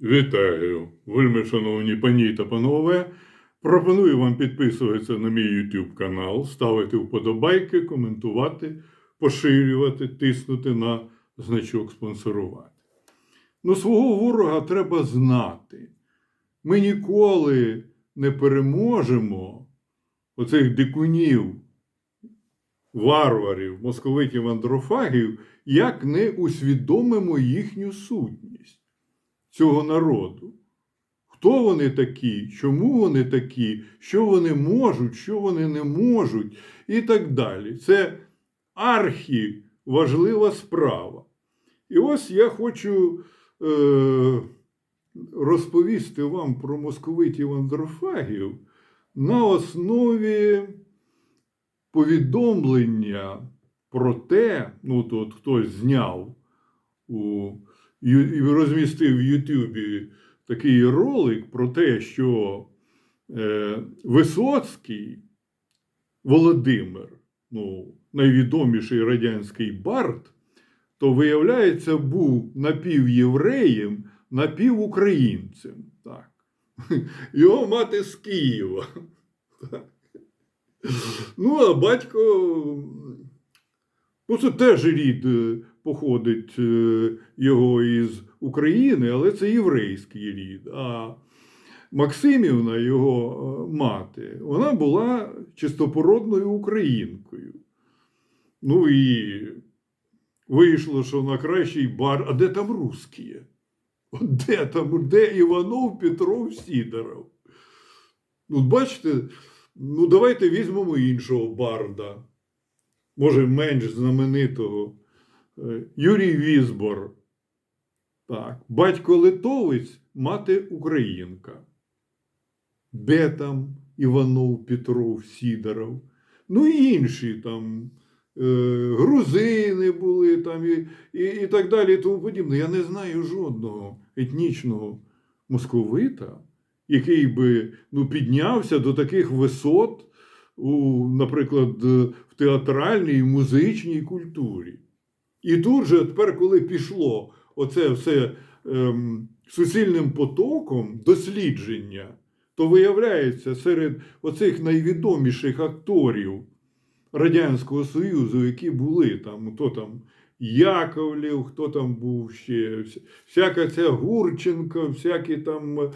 Вітаю, вельми шановні пані та панове. Пропоную вам підписуватися на мій YouTube канал, ставити вподобайки, коментувати, поширювати, тиснути на значок спонсорувати. Ну, свого ворога треба знати. Ми ніколи не переможемо оцих дикунів, варварів, московитів, андрофагів, як не усвідомимо їхню сутність цього народу. Хто вони такі, чому вони такі, що вони можуть, що вони не можуть, і так далі. Це архі важлива справа. І ось я хочу е, розповісти вам про московитів андрофагів на основі повідомлення про те, ну тут хтось зняв у розмістив в Ютубі такий ролик про те, що е, Висоцький Володимир, ну, найвідоміший радянський бард, то, виявляється, був напівєвреєм, напівукраїнцем. Так. Його мати з Києва. Ну, а батько, ну, це теж рід е, походить е, його із України, але це єврейський рід. А Максимівна, його е, мати, вона була чистопородною українкою. Ну і вийшло, що на кращий бар. А де там русські? Де там, де Іванов, Петров, Сідоров? Ну, бачите, ну давайте візьмемо іншого барда, може менш знаменитого. Е, Юрій Візбор. Так. Батько литовець, мати українка. Де там Іванов, Петров, Сідоров? Ну і інші там е, грузини були там і, і, і так далі, і тому подібне. Я не знаю жодного етнічного московита, який би ну, піднявся до таких висот, у, наприклад, в театральній і музичній культурі. І тут же, тепер, коли пішло оце все ем, суцільним потоком дослідження, то виявляється, серед оцих найвідоміших акторів Радянського Союзу, які були там, хто там Яковлів, хто там був ще, всяка ця Гурченко, всякі там е,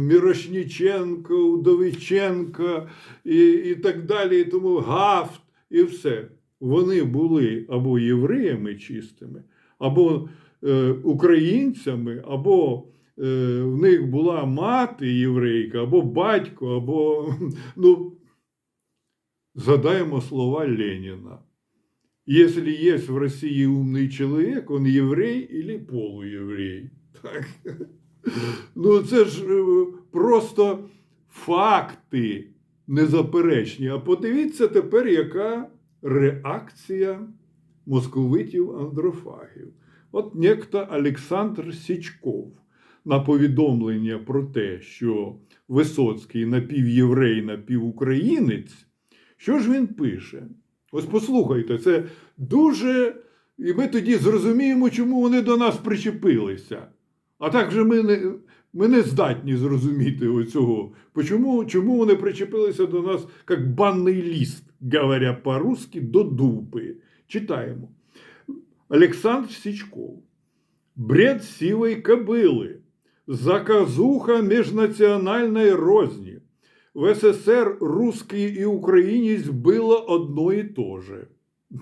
Мірошніченко, Удовиченко і, і так далі, і тому Гафт і все. Вони були або євреями чистими, або е, українцями, або е, в них була мати єврейка, або батько, або ну, згадаємо слова Леніна. Если есть в России умный человек, он єврей или полуєврей. Так. Ну, це ж е, просто факти незаперечні. А подивіться тепер, яка реакція московитів андрофагів. От некто Олександр Січков на повідомлення про те, що Висоцький напівєврей, напівукраїнець, що ж він пише? Ось послухайте, це дуже. І ми тоді зрозуміємо, чому вони до нас причепилися. А так же ми не, ми не здатні зрозуміти оцього. Почому, чому вони причепилися до нас, як банний ліст, говоря по-русски, до дупи. Читаємо. Олександр Січков. Бред сивой кобыли. Заказуха межнациональной розни. В СССР русский и украинец было одно и то же.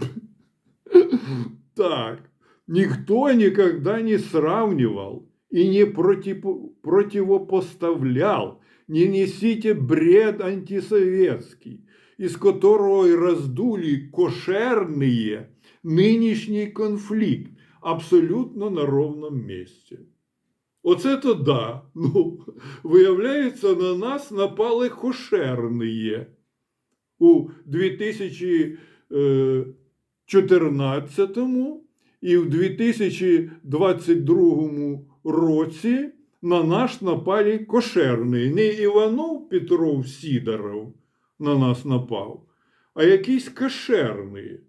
Так, никто никогда не сравнивал и не против- противопоставлял, не несите бред антисоветский, из которого и раздули кошерные нынешний конфликт абсолютно на ровном месте. Оце то да. Ну, виявляється, на нас напали кошерні. У 2014 і в 2022 році на нас напали кошерні. Не Іванов Петров Сідоров на нас напав, а якийсь кошерний.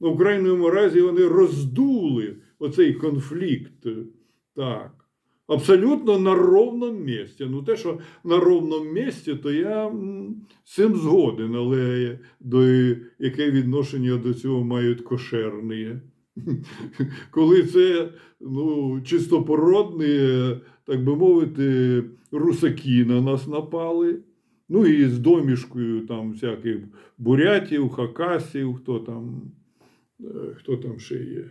Ну, в крайньому разі вони роздули оцей конфлікт. Так. Абсолютно на ровному місці. Ну, те, що на ровному місці, то я з цим згоден, але до, яке відношення до цього мають кошерні? Коли це ну, чистопородні, так би мовити, русаки на нас напали. Ну і з домішкою там всяких бурятів, хакасів, хто там, е, хто там ще є.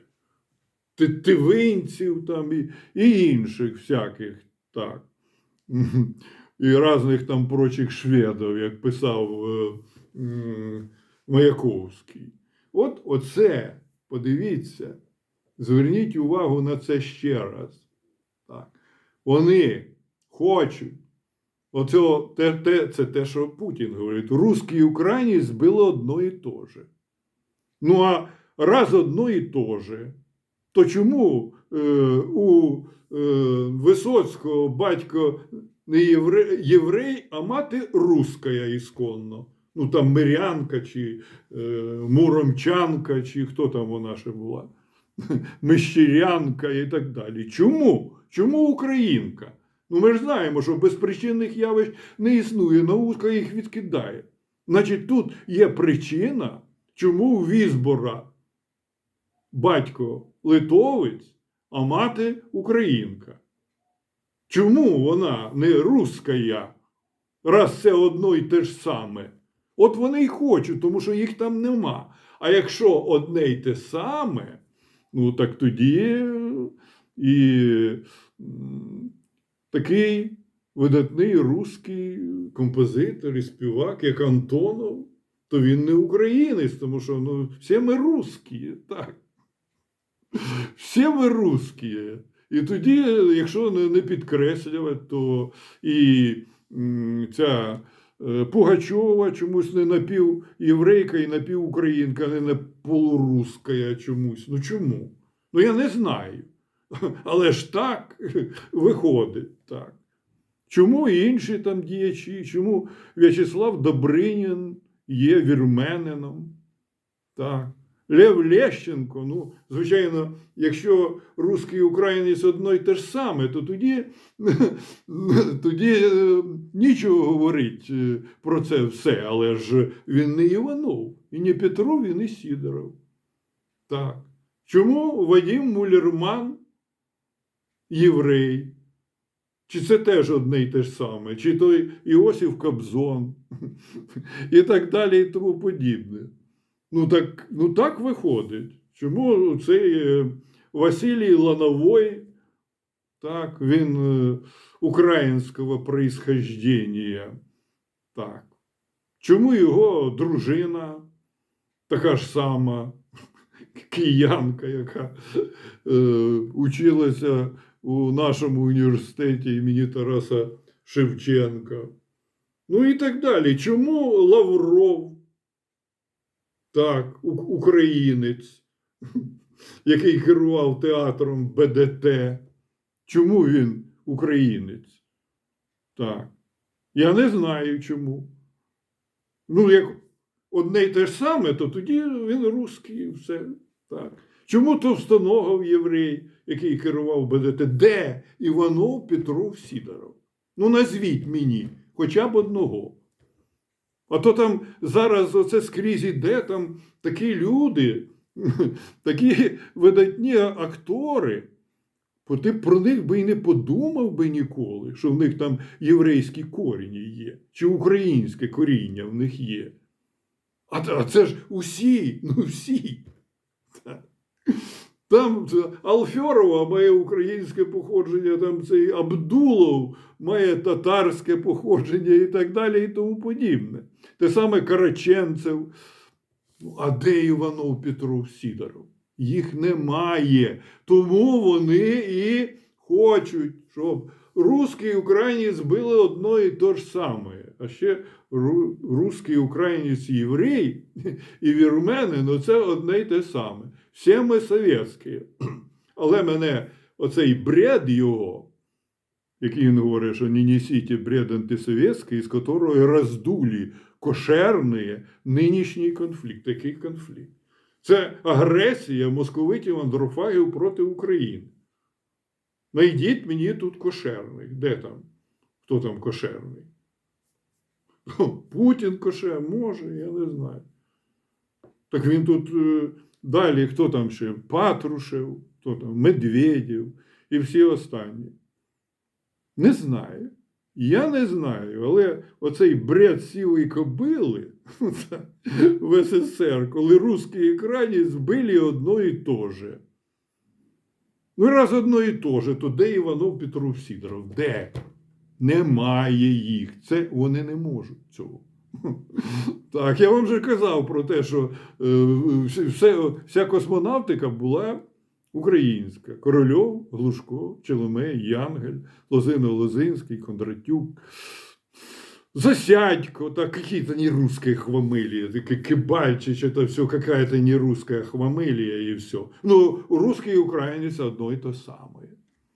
Тивинців там і, і інших всяких, так. І різних там прочих шведів, як писав е, Маяковський. От оце, подивіться, зверніть увагу на це ще раз. Так. Вони хочуть. Оце те, те, це те, що Путін говорить. Русський і українець збили одно і те же. Ну а раз одно і те же, то чому е, у е, Висоцького батько не єврей, єврей, а мати руська ісконно? Ну там мирянка чи е, муромчанка, чи хто там вона ще була? Мещерянка і так далі. Чому? Чому українка? Ну ми ж знаємо, що безпричинних явищ не існує, наука їх відкидає. Значить, тут є причина, чому Візбора батько литовець, а мати українка. Чому вона не руска раз це одно й те ж саме? От вони й хочуть, тому що їх там нема. А якщо одне й те саме, ну так тоді і такий видатний русський композитор і співак, як Антонов, то він не українець, тому що ну, всі ми русські, так. Всі ми русські. І тоді, якщо не підкреслювати, то і ця е, Пугачова чомусь не напівєврейка і напівукраїнка, не напівруска чомусь. Ну чому? Ну я не знаю. Але ж так виходить так. Чому інші там діячі? Чому В'ячеслав Добринін є вірменином? Так. Лев Лещенко, ну, звичайно, якщо русський українець одно й те ж саме, то тоді, тоді е, нічого говорити е, про це все. Але ж він не Іванов, і не Петров, і не Сідоров. Так. Чому Вадим Мулерман єврей? Чи це теж одне й те ж саме? Чи той Іосиф Кобзон? І так далі, і тому подібне. Ну так, ну так виходить. Чому цей е, Василій Лановой, так, він е, українського происхождення. Так. Чому його дружина така ж сама, киянка, яка е, училася у нашому університеті імені Тараса Шевченка? Ну і так далі. Чому Лавров? Так, українець, який керував театром БДТ. Чому він українець? Так. Я не знаю чому. Ну, як одне й те ж саме, то тоді він русський і все. Так. Чому Товстоногов єврей, який керував БДТ? Де Іванов Петров Сідоров? Ну, назвіть мені хоча б одного. А то там зараз оце скрізь іде, там такі люди, такі видатні актори. Ти про них би і не подумав би ніколи, що в них там єврейські корені є, чи українське коріння в них є. А це ж усі, ну всі. Там Алфьорова має українське походження, там цей Абдулов має татарське походження і так далі, і тому подібне. Те саме Караченцев. Ну, А де Іванов Петров Сідоров? Їх немає. Тому вони і хочуть, щоб русський і українець були одно і те ж саме. А ще русський українець єврей і вірмени, ну це одне й те саме. Всі ми совєтські. Але мене оцей бред його, який він говорить, що не несіть бред антисовєтський, з і роздулі кошерний нинішній конфлікт. Який конфлікт? Це агресія московитів андрофагів проти України. Найдіть мені тут кошерних. Де там? Хто там кошерний? Путін коше, може, я не знаю. Так він тут е, далі, хто там ще? Патрушев, хто там, Медведєв і всі останні. Не знаю. Я не знаю, але оцей бред сілої кобили в СССР, коли русські екрані збили одно і то же. Ну, раз одно і то же, то де Іванов Петров Сідоров? Де? Немає їх. Це вони не можуть цього. Так, я вам вже казав про те, що е, все, вся космонавтика була українська. Корольов, Глушко, Челомей, Янгель, Лозино Лозинський, Кондратюк. Засядько, так какие-то не русские хвамылия, такие кибальчич, это все какая-то не русская хвамылия и все. Ну, русский и украинец одно и то самое.